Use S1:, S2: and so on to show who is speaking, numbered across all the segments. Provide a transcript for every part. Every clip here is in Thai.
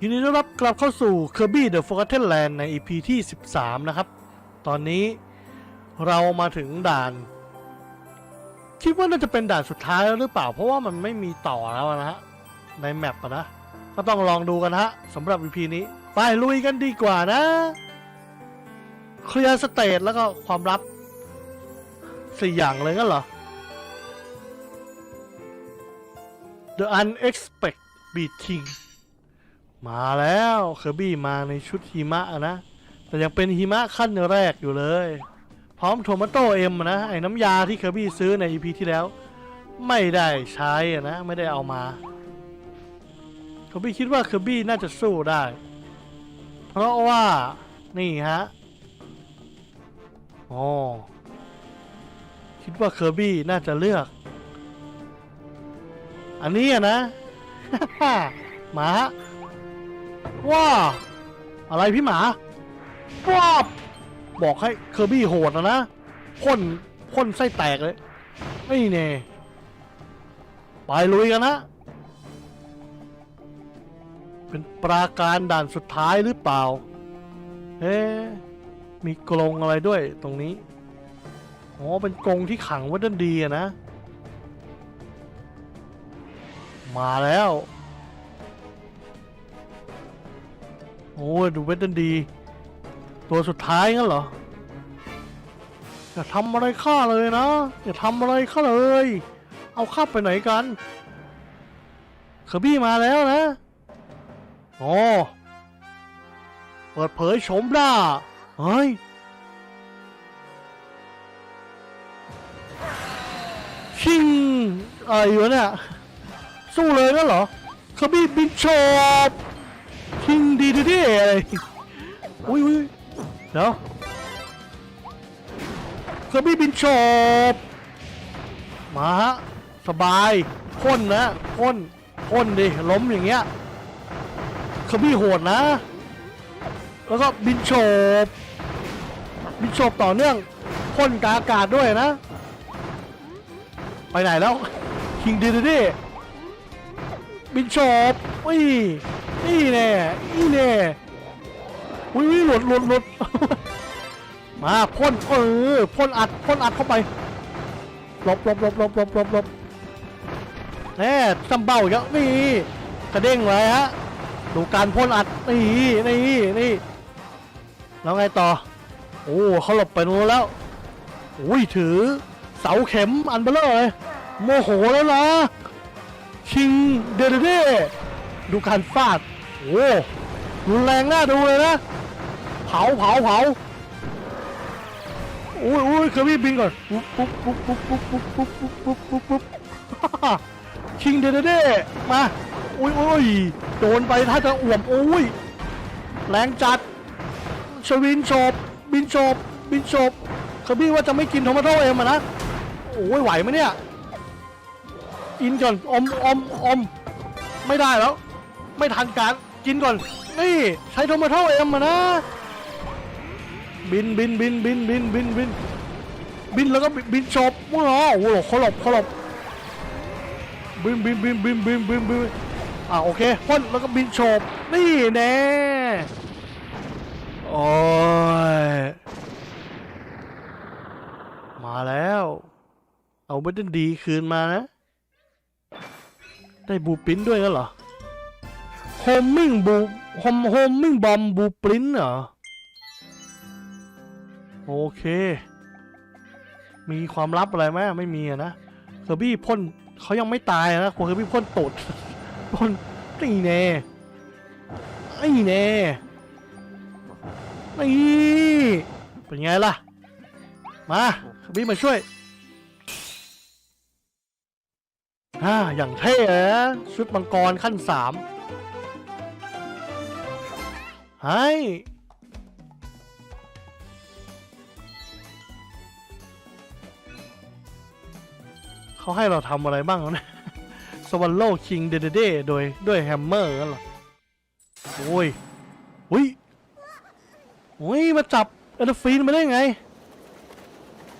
S1: ยินดีต้อนรับกลับเข้าสู่ Kirby The Forgotten Land ใน EP ที่ 13 นะครับ ตอนนี้เรามาถึงด่าน คิดว่าน่าจะเป็นด่านสุดท้ายแล้วหรือเปล่า เพราะว่ามันไม่มีต่อแล้วนะฮะ ในแมปนะ ก็ต้องลองดูกันฮะสำหรับ EP นี้ ไปลุยกันดีกว่านะ เคลียร์สเตทแล้วก็ความลับสี่อย่างเลยงั้นเหรอ The Unexpected Beating มาแล้วเคอร์บี้มาในชุดหิมะนะ แต่ยังเป็นหิมะขั้นแรกอยู่เลย พร้อมโทมัโตเอ็มนะ ไอ้น้ำยาที่เคอร์บี้ซื้อใน EP ที่แล้ว ไม่ได้ใช้นะ ไม่ได้เอามาเคอร์บี้คิดว่าเคอร์บี้น่าจะสู้ได้ เพราะว่านี่ฮะอ๋อคิดว่าเคอร์บี้น่าจะเลือก อันนี้นะหมาฮะ ว้าอะไรพี่หมาว้าบอกให้เคอร์บี้โหดนะนะพ่นพ่นไส้แตกเลยไม่เน่ไปลุยกันนะ เป็นปราการด่านสุดท้ายหรือเปล่าเอ๊มีกรงอะไรด้วยตรงนี้อ๋อเป็นกรงที่ขังไว้ด้านดีอะนะ มาแล้ว โอ้ยดูเวทดันดี ตัวสุดท้ายงั้นเหรอ อย่าทำอะไรข้าเลยนะ อย่าทำอะไรข้าเลย เอาข้าไปไหนกันเคอร์บี้มาแล้วนะโอ้เปิดเผยโฉมหน้าเฮ้ยชิงอะไรอยู่วะเนี่ย สู้เลยนั่นเหรอเคอร์บี้บินโชบ ทิงดีดีดีอะไรอุ้ยอุ้ยเดี๋ยวเคอร์บี้บินโฉบมาฮะสบายพ่นนะพ่นพ่นดิล้มอย่างเงี้ยเคอร์บี้โหดนะ แล้วก็บินโฉบบินโฉบต่อเนื่องพ่นกาอากาศด้วยนะ ไปไหนแล้วคิงดีดีดีบินโฉบอุ้ย นี่แน่นี่แน่อุ้ยหลุดหลุดหลุดมาพ่นเออพ่นอัดพ่นอัดเข้าไปหลบหลบหลบหลบหลบหลบหลบแน่จำเบ้าเยอะนี่กระเด้งเลยฮะดูการพ่นอัดนี่นี่นี่แล้วไงต่อโอ้เขาหลบไปนู้นแล้วอุ้ยถือเสาเข็มอันเบลอเลยโมโหแล้วนะชิงเดเดเดดูการฟาด โอ้รุนแรงน่าดูเลยนะ เผาเผาเผาอุ้ยอุ้ยเคอร์บี้บินก่อนปุ๊บปุ๊บปุ๊บปุ๊บปุ๊บปุ๊บปุ๊บปุ๊บปุ๊บปุ๊บปุ๊บคิงเดเดเดมาอุ้ยอุ้ยโดนไปถ้าจะอ่วมอุ้ยแรงจัดชวินโฉบบินโฉบบินโฉบเคอร์บี้ว่าจะไม่กินโทมาโต้เอ็มอะนะโอ้ยไหวไหมเนี่ยอินก่อนอมอมอมไม่ได้แล้ว ไม่ทันการ กินก่อน นี่ใช้โทมาโตเอ็มมานะ บินบินบินบินบินบินบินบินแล้วก็บินบินชบว้าวโอ้โหเขาหลบเขาหลบบินบินบินบินบินบินบินอ่าโอเคพ่นแล้วก็บินโฉบนี่แน่โอ้ยมาแล้ว เอาบัตเดนดีคืนมานะ ได้บูปินด้วยกันเหรอ โฮมมิ่งบูโฮมโฮมมิ่งบอมบูปรินเหรอ โอเค มีความลับอะไรไหมไม่มีนะเคอร์บี้พ่นเขายังไม่ตายนะเคอร์บี้พ่นตดพ่นนี่แน่ไอ้แน่นี่เป็นไงล่ะ มาเคอร์บี้มาช่วยอ่าอย่างเท่เลยชุดมังกรขั้นสาม ให้เขาให้เราทำอะไรบ้างวะเนี่ยสวั l โลคิงเดเดเดโดยด้วยแฮมเมอร์กันเหรอโอ้ยอุ้ยโอ้ย มาจับเอลฟีนมาได้ไง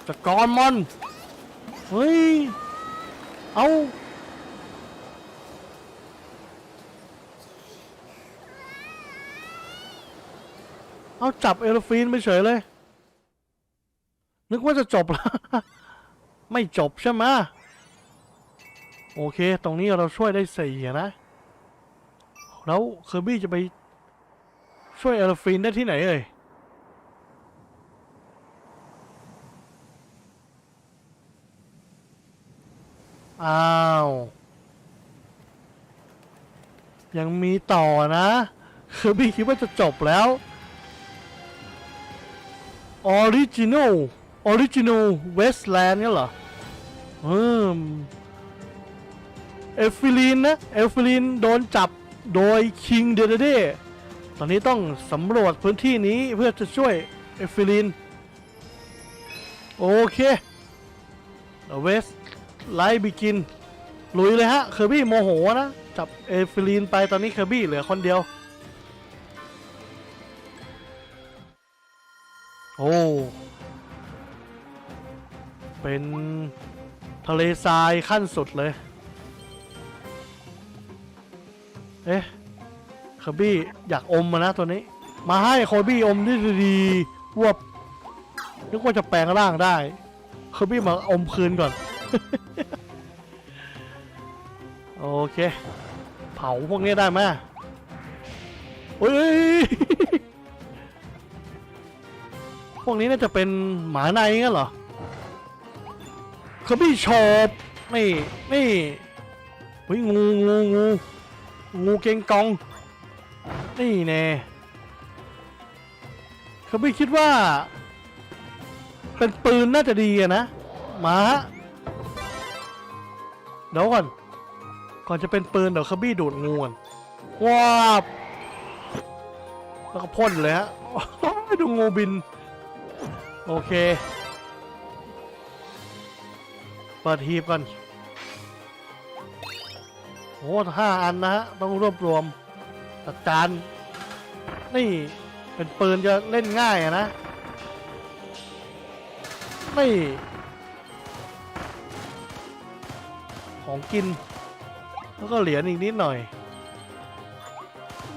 S1: จักรมอนเฮ้ย เอา เอาจับเอลฟีนไปเฉยเลย นึกว่าจะจบแล้วไม่จบใช่ไหมโอเค ตรงนี้เราช่วยได้สี่นะ แล้วเคอร์บี้จะไปช่วยเอลฟีนได้ที่ไหนเอ่ยอ้าว ยังมีต่อนะ คือพี่คิดว่าจะจบแล้ว ออริจิน l ลออริจิน l ลเวสแลนด์เนี่ยเหรออืมเอลฟิลินนะเอลฟิลินโดนจับโดยคิงเดเดเดตอนนี้ต้องสำรวจพื้นที่นี้เพื่อจะช่วยเอลฟิลิน โอเคเวสไลท์บิกินลุยเลยฮะเคอร์บี้โมโหนะ จับเอฟิลีนไปตอนนี้เคอร์บี้เหลือคนเดียว โอ้ เป็นทะเลทรายขั้นสุดเลย เอ๊ะเคอร์บี้อยากอมมานะตัวนี้ มาให้คอร์บี้อมด้ดีๆวบนึกว่าจะแปลงร่างได้เคอร์บี้มาอมคืนก่อน โอเค เผาพวกนี้ได้ไหมเฮ้ย พวกนี้น่าจะเป็นหมาในงั้นเหรอเขาพี่โชบนี่นี่เฮ้ยงูงูงูงูเกงกอง นี่แน่เขาพี่คิดว่า เป็นปืนน่าจะดีอะนะหมาเดี๋ยวก่อน ก่อนจะเป็นปืนเดี๋ยวคาบี้ดูดงูก่อนว้าบแล้วก็พ่นเลยฮะดูงูบิน โอเค เปิดฮีบก่อนโอ้ห้าอันนะฮะ ต้องรวบรวมจัดการ นี่เป็นปืนจะเล่นง่ายอะนะ นี่ ของกิน แล้วก็เหรียญอีกนิดหน่อย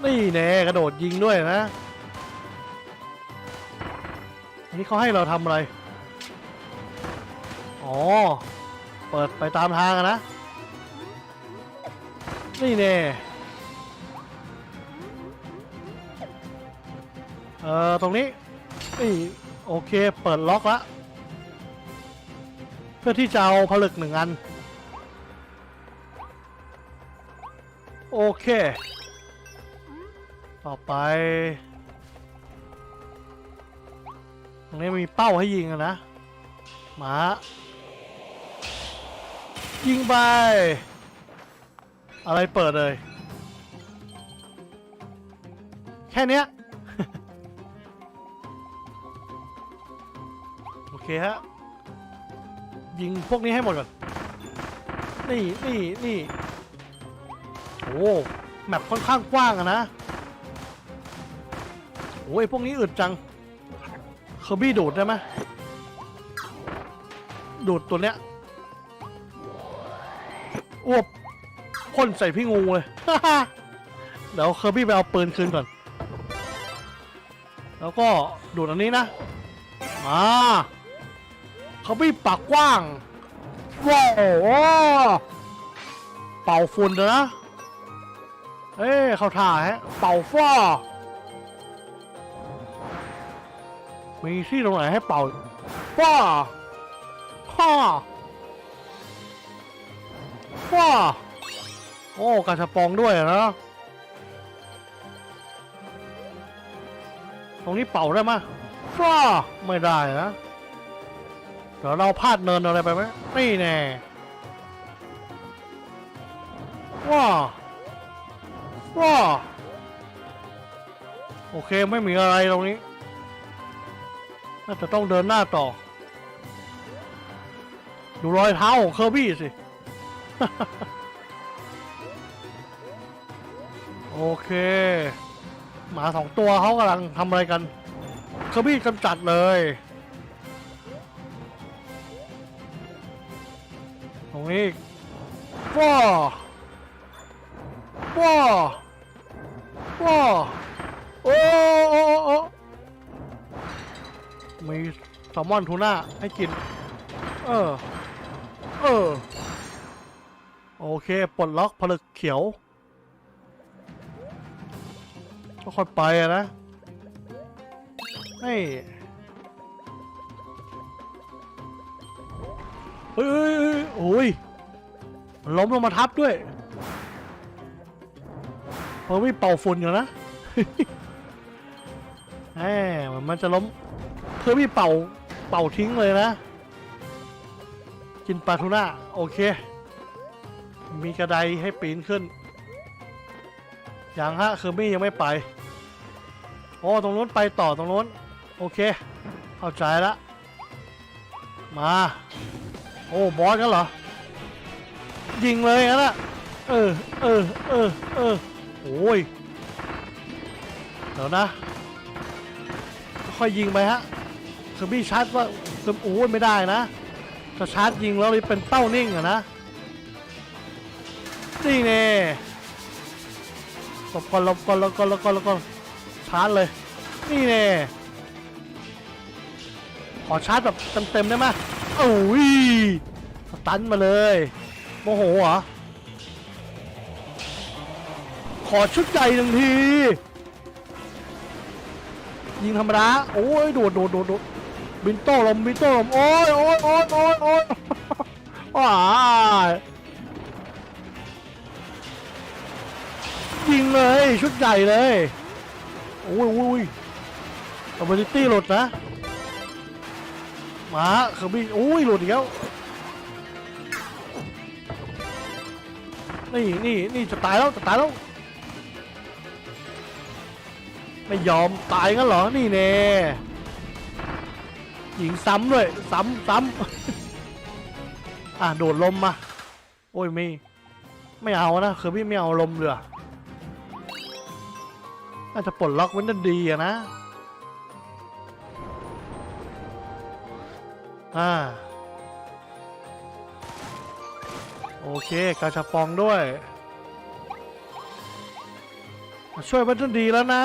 S1: นี่แน่กระโดดยิงด้วยนะ นนี้เขาให้เราทำอะไร อ๋อ เปิดไปตามทางอะนะ นี่แน่เอ่อ ตรงนี้ นี่ โอเค เปิดล็อกละ เพื่อที่จะเอาผลึกหนึ่งอัน โอเค ต่อไป ตรงนี้มีเป้าให้ยิงนะหมายิงไป อะไรเปิดเลย แค่เนี้ยโอเคฮะ ยิงพวกนี้ให้หมดก่อน นี่นี่นี่โอ้แมปค่อนข้างกว้างอะนะ โอ้ยพวกนี้อึดจัง อร์บี้ดูดได้ไหมดูดตัวเนี้ยอ้วบพ่นใส่พี่งูเลย เดี๋ยวเคอร์บี้ไปเอาปืนคืนก่อน แล้วก็ดูดอันนี้นะ มาเคอร์บี้ปากกว้าง ว้าวเป่าฝุ่นเลยนะ เอ้ยเขาถ่ายฮะ เป่าฟ้า มีที่ตรงไหนให้เป่าฟ้าฟ้าฟ้าโอ้กาชาปองด้วยนะ ตรงนี้เป่าได้ไหมฟ้าไม่ได้นะเดี๋ยวเราพลาดเนินอะไรไปไหมไม่แน่ว้าว้าโอเคไม่มีอะไรตรงนี้ น่าจะต้องเดินหน้าต่อ ดูรอยเท้าของเคอร์บี้สิ โอเค หมาสองตัวเขากำลังทำอะไรกัน เคอร์บี้กำจัดเลย ตรงนี้อีกว้าว้าว้าโอ้โอ้โอ้โอ้ มีแซลมอนทูน่าให้กิน เออ เออ โอเค ปลดล็อกผลึกเขียว ก็ค่อยไปอะนะให้เฮ้ยโอ้ยล้มลงมาทับด้วยเพราะไม่เป่าฝุ่นอยู่นะแหมมันจะล้ม เพื่อพี่เป่าเป่าทิ้งเลยนะ กินปลาทูน่าโอเค มีกระไดให้ปีนขึ้น อยังฮะคือมี่ยังไม่ไปโอ้ตรงนู้นไปต่อตรงนู้นโอเคเข้าใจละมา โอ้บอสกันเหรอ ยิงเลยงั้นอะเออเออเออเออโอ้ยเดี๋ยวนะ ค่อยยิงไปฮะ คือบี้ชาร์จว่าคือโอ้ไม่ได้นะถ้าชาร์จยิงแล้วนี่เป็นเป้านิ่งอะนะนี่แน่หลบก่อนหลบก่อนหลบก่อนหลบก่อนหลบก่อนชาร์จเลย นี่แน่ขอชาร์จแบบเต็มๆได้ไหมโอ้ยสตันมาเลยโมโหเหรอขอชุดใหญ่หนึ่งที ยิงธรรมดา โอ้ย โดดโดดโดดโดด บินโต้ลมบินโต้ลมโอ้ยโอ้ยโอ้ยโอ้ยโอ้ยว้ายยิงเลย ชุดใหญ่เลยโอ้ยโอ้ยอ b i l i t y หลุดนะมาเคอร์บี้โอ้ยหลุดอีกแล้วนี่นี่นี่จะตายแล้วจะตายแล้วไม่ยอมตายงั้นเหรอนี่แน่ ยิงซ้ำด้วย ซ้ำซ้ำอะ โดดลมมา โอ้ยไม่ ไม่เอานะเคอร์บี้ไม่เอาลมเรือน่าจะปลดล็อกไว้นั่นดีอะนะ อ่า โอเคกาชาปองด้วย ช่วยมันจนดีแล้วนะ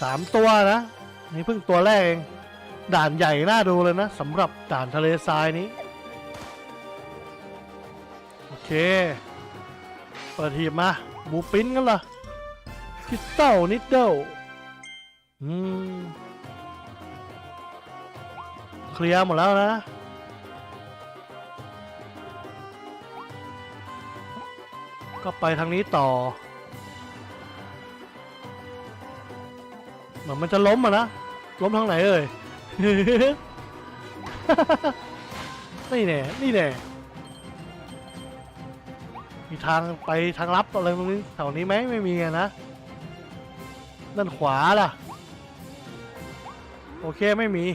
S1: สามตัวนะ นี่เพิ่งตัวแรกเอง ด่านใหญ่น่าดูเลยนะสำหรับด่านทะเลทรายนี้ โอเค เปิดหีบมาบูปิ้นกันเหรอคริสตัลนิดเดิลอืม เคลียร์หมดแล้วนะก็ไปทางนี้ต่อ มือนมันจะล้มอะนะ ล้มทางไหนเอ่ย นี่แน่ นี่แน่ มีทางไปทางลับอะไรตรงนี้แถวนี้ไหมไม่มีอะนะ ด้านขวาล่ะ โอเคไม่มี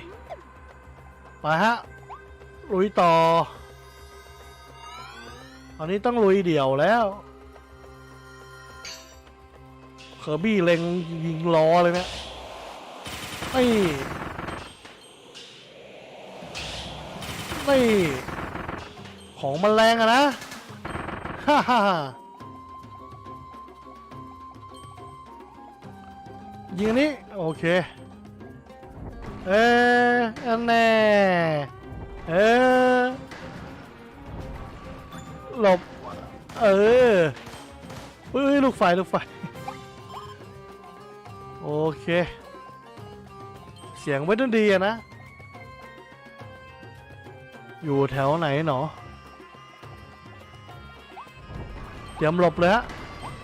S1: ไปฮะ ลุยต่อ ตอนนี้ต้องลุยเดี่ยวแล้วเคอร์บี้เล็งยิงล้อเลยเนี่ย นี่ นี่ ของมันแรงอะนะ ฮ่าฮ่าฮ่ายิงนนี้ โอเค เอออันแน่เออหลบ เออเฮ้ย ลูกไฟ ลูกไฟ โอเค เสียงไม่ต้องดีอะนะ อยู่แถวไหนหนอ เตรียมหลบเลยฮะ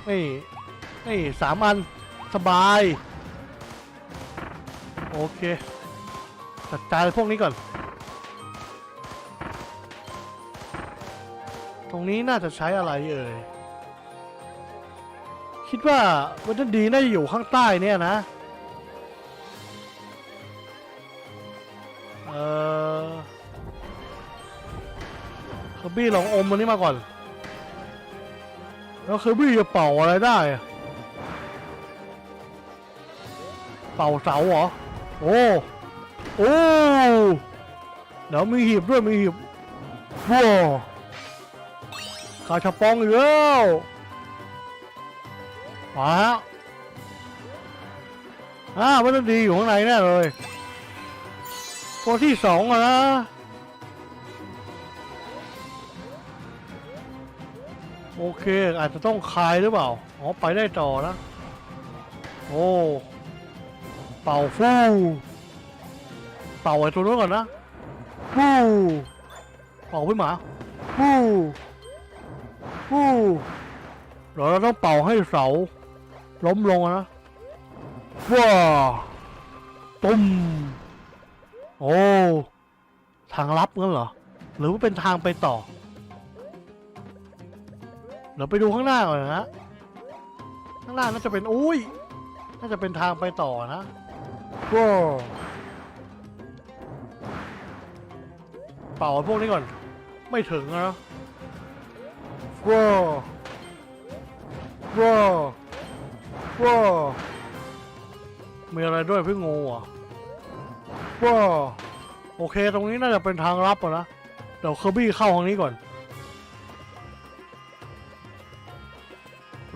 S1: นี่ นี่สามอัน สบาย โอเค จัดการพวกนี้ก่อน ตรงนี้น่าจะใช้อะไรเอ่ย คิดว่าวันนั้นดีน่าจะอยู่ข้างใต้เนี่ยนะ บี้ลองอมมันนี้มาก่อน แล้วเคอร์บี้จะเป่าอะไรได้ เป่าเสาเหรอ โอ้ โอ้ เดี๋ยวมีหีบด้วยมีหีบว้าขาชาปองอีกแล้วมาฮะอ่ามันต้องดีอยู่ข้างในแน่เลยตัวที่สองอะนะ เค อาจจะต้องคลายหรือเปล่า อ๋อ ไปได้ต่อนะ โอ้ เป่าฟู่เป่าไอ้ตัวนู้นก่อนนะฟู่เป่าพี่หมาฟู่ฟู่เดี๋ยวเราต้องเป่าให้เสา ล้มลงนะว้าตุ้ม โอ้ ทางลับงั้นเหรอ หรือว่าเป็นทางไปต่อ ดี๋ยวไปดูข้างหน้าก่อนนะข้างหน้าน่าจะเป็นอุ้ยน่าจะเป็นทางไปต่อนะว้าวเป่าพวกนี้ก่อน ไม่ถึงนะว้าวว้าวว้าวมีอะไรด้วยพี่งูอะว้าวโอเคตรงนี้น่าจะเป็นทางลับอะนะเดี๋ยวเคอร์บี้เข้าทางนี้ก่อน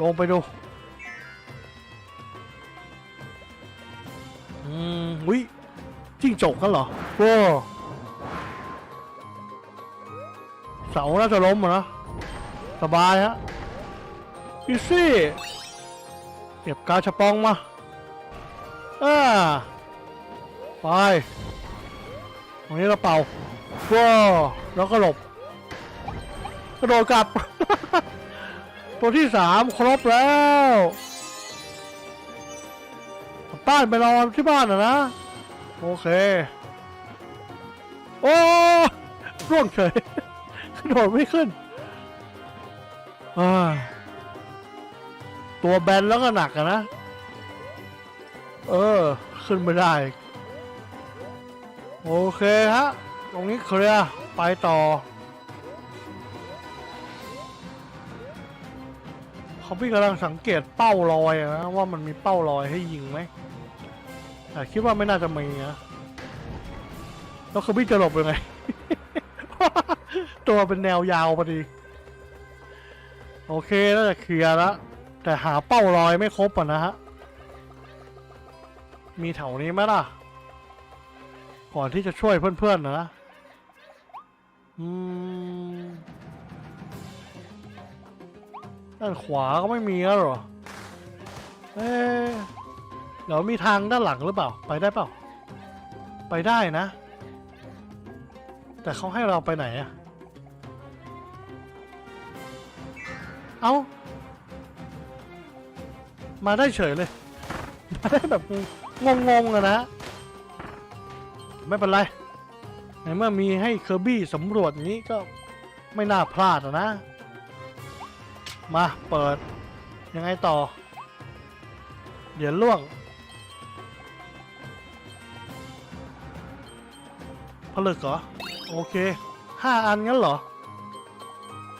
S1: ลงไปดู อืมวิจิ้งจกกันเหรอโว้เสาน่าจะล้มอะนะสบายฮะอีซี่เก็บกาชาปองมาอ่าไป ตรงนี้เราเป่าว้าแล้วก็หลบ กระโดดกลับ ตัวที่สามครบแล้วบ้านไปรอที่บ้านนะนะ โอเค โอ้ร่วงเฉยกระโดดไม่ขึ้นอ่าตัวแบนแล้วก็หนักอะนะ เออ ขึ้นไม่ได้ โอเคฮะ ตรงนี้เคลียร์ไปต่อ เขาพี่กำลังสังเกตเป้ารอยนะว่ามันมีเป้ารอยให้ยิงไหมแต่คิดว่าไม่น่าจะมีนะแล้วเขาพี่จะหลบยังไง ตัวเป็นแนวยาวพอดี โอเคน่าจะเคลียร์แล้วแต่หาเป้ารอยไม่ครบอะนะฮะ มีแถวนี้ไหมล่ะ ก่อนที่จะช่วยเพื่อนๆนะ อืม ด้านขวาก็ไม่มีแล้วเหรอ เอ๊เดี๋ยวมีทางด้านหลังหรือเปล่า ไปได้เปล่า ไปได้นะ แต่เขาให้เราไปไหนอะเอามาได้เฉยเลย มาได้แบบงงๆอะนะ ไม่เป็นไร ในเมื่อมีให้เคอร์บี้สำรวจนี้ก็ไม่น่าพลาดนะ มาเปิด ยังไงต่อ เดี๋ยวล่วง ผลึกเหรอ โอเคห้าอันงั้นเหรอ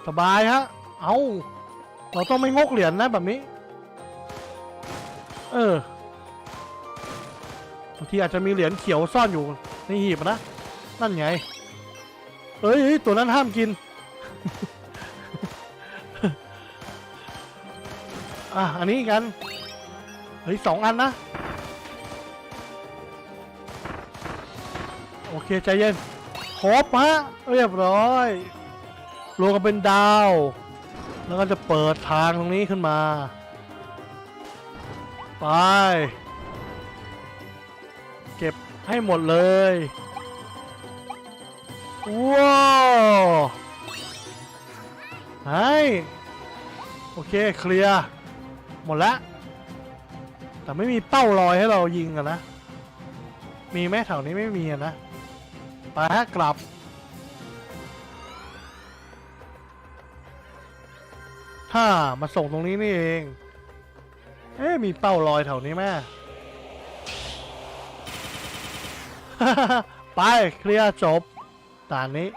S1: สบายฮะ เอาเราต้องไม่งกเหรียญนะแบบนี้ เออบางทีอาจจะมีเหรียญเขียวซ่อนอยู่ในหีบนะ นั่นไง เอ้ย ตัวนั้นห้ามกิน อะ อันนี้กัน เฮ้ยสองอันนะ โอเค ใจเย็นครบฮะ เรียบร้อยรวมกันเป็นดาว แล้วก็จะเปิดทางตรงนี้ขึ้นมา ไป เก็บให้หมดเลย ว้าวไฮโอเค เคลียร์ หมดล้วแต่ไม่มีเป้ารอยให้เรายิงอะนะ มีไหมแถวนี้ไม่มีอะนะไปฮะกลับ ถ้ามาส่งตรงนี้นี่เอง เอ๊ะมีเป้ารอยแถวนี้ไหมไปเคลียร์จบตานนี้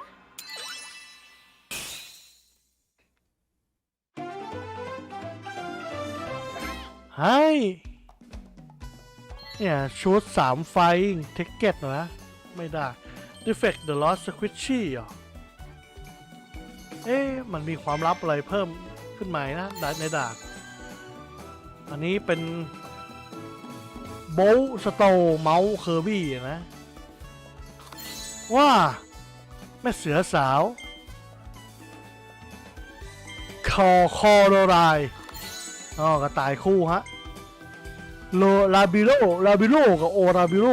S1: ให้เนี่ยชุดสามไฟเทคเก็ตนะ ไม่ได้ Defect the Lost Squishy เหรอ เอ๊ะ มันมีความลับอะไรเพิ่มขึ้นมนะดาในดาบอันนี้เป็นโบสโตเมาส์เคอร์บี้นะ ว่า แม่เสือสาว คอคอโรไร อ๋อกระต่ายคู่ฮะโลลาบิโลลาบิโลกับโอลาบิโล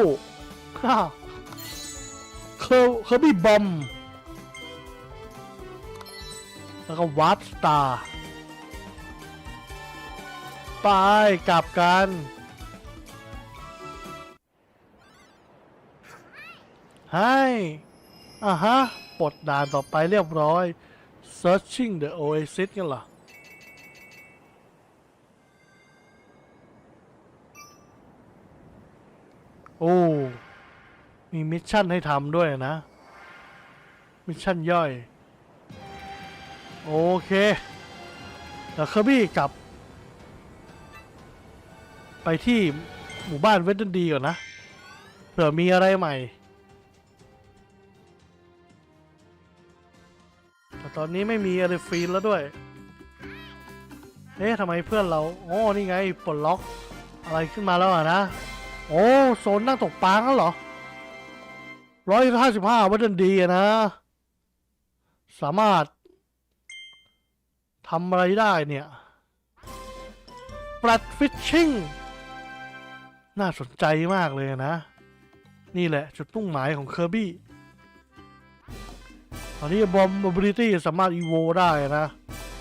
S1: ฮ่าเคอร์เคอร์บี้บอมแล้วก็วัดสตาร์ไปกลับกันให้อะฮะปลดด่านต่อไปเรียบร้อย searching the oasis กันเหรอ โอ้ มีมิชชั่นให้ทำด้วยนะ มิชชั่นย่อย โอเคเดี๋ยวเคอร์บี้กลับ ไปที่หมู่บ้านเวสเดนดีก่อนนะ เผื่อมีอะไรใหม่แต่ตอนนี้ไม่มีอะไรฟรีแล้วด้วย เอ๊ะทำไมเพื่อนเรา โอ้ นี่ไงปลดล็อกอะไรขึ้นมาแล้วอะนะ โอ้โซนนั่งตกปลาแล้วเหรอร้อยห้าสิบห้าวัดดนดีอะนะ สามารถทำอะไรได้เนี่ยปลัดฟิชชิ่งน่าสนใจมากเลยนะ นี่แหละ จุดมุ่งหมายของเคอร์บี้ตอนนี้บอมบ i ิตี้สามารถอีโวได้นะ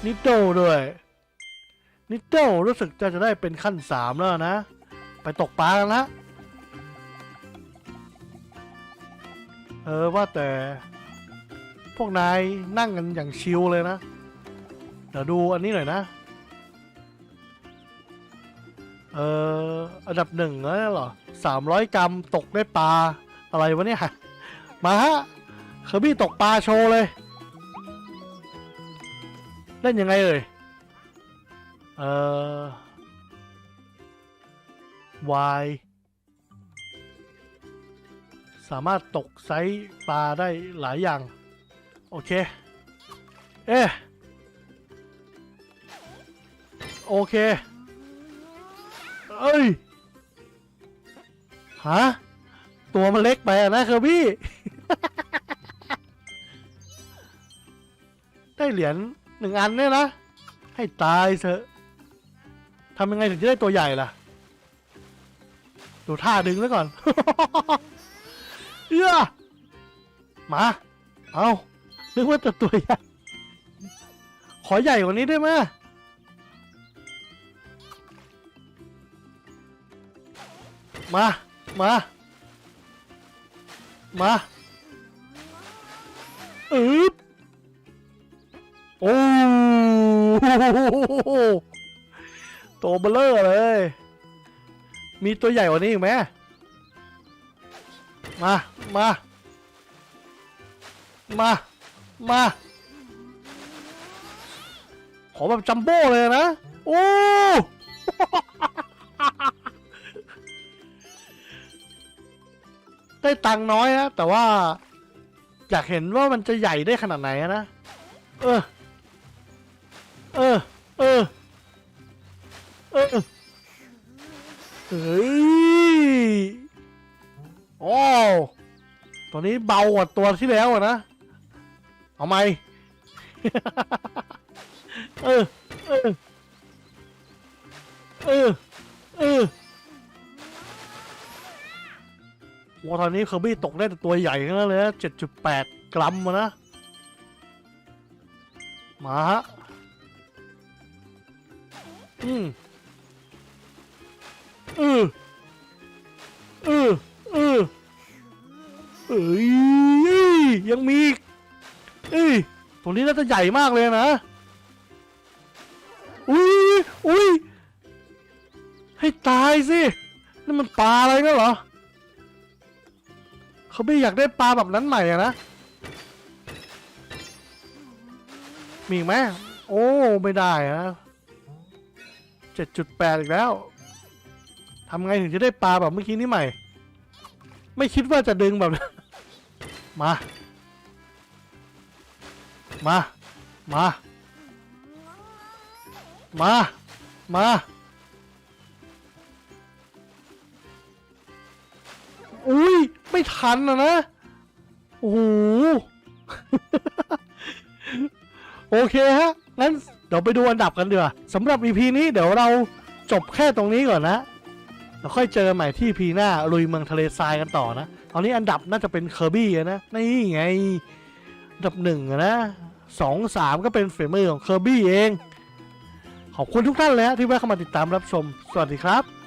S1: นิโต้ด้วย นิโต้รู้สึกจะจะได้เป็นขั้นสามแล้วนะ ไปตกปลากันละเออว่าแต่ พวกนายนั่งกันอย่างชิลเลยนะ เดี๋ยวดูอันนี้หน่อยนะ เอออันดับหนึ่งแล้วเหรอสามร้อยกรัมตกได้ปลา อะไรวะเนี่ย มาฮะเคอร์บี้ตกปลาโชว์เลย เล่นยังไงเอ่ย เออ Y สามารถตกไซส์ปลาได้หลายอย่าง โอเค เอ๊ะโอเค เอ้ย ฮะ ตัวมันเล็กไปะนะเคอร์บี้ ได้เหรียญหนึ่งอันเนี่ยนะ ให้ตายเถอะทำยังไงถึงจะได้ตัวใหญ่ล่ะ ดูท่าดึงแล้วก่อน เอื้อมา เอานึกว่าจะตัวใหญ่ขอใหญ่กว่านี้ได้ไหมมา มา มาอึ๊บโอ้โหตัวเบลเลอร์เลย มีตัวใหญ่กว่านี้อีกไหมมา มา มา มา ขอแบบจัมโบ้เลยนะ โอ้ ได้ตังค์น้อยนะแต่ว่า อยากเห็นว่ามันจะใหญ่ได้ขนาดไหนอะนะ เออ เออ เออ เฮ้ยโอ้ตัวนี้เบากว่าตัวที่แล้วอะนะ เอาไหม เออ เออ เออ เออโอ้ตอนนี้เคอร์บี้ตกได้แต่ตัวใหญ่ทั้งนั้นเลยนะเจ็ดจุดแปดกรัมอะนะ มาฮะอืม ออเออเออเอ้ยยังมีอีกเอ้ยตรงนี้น่าจะใหญ่มากเลยนะ อุ้ยอุ้ยให้ตายสินี่มันปลาอะไรกันเหรอ เขาไม่อยากได้ปลาแบบนั้นใหม่อะนะ มีอีกไหมโอ้ ไม่ได้นะเจ็ดจุดแปดอีกแล้ว ทำไงถึงจะได้ปลาแบบเมื่อกี้นี้ใหม่ ไม่คิดว่าจะดึงแบบนั้นมา มา มา มา มาทันนะนะ โอ้โห โอเคฮะ งั้นเดี๋ยวไปดูอันดับกันเดีกว่าสำหรับ EP นี้เดี๋ยวเราจบแค่ตรงนี้ก่อนนะ แล้วค่อยเจอใหม่ที่พีหน้าลุยเมืองทะเลทรายกันต่อนะตอนนี้อันดับน่าจะเป็นเคอร์บี้นะนี่ไงอันดับหนึ่งนะสองสามก็เป็นฝีมือของเคอร์บี้เอง ขอบคุณทุกท่านแล้วที่แวะเข้ามาติดตามรับชม สวัสดีครับ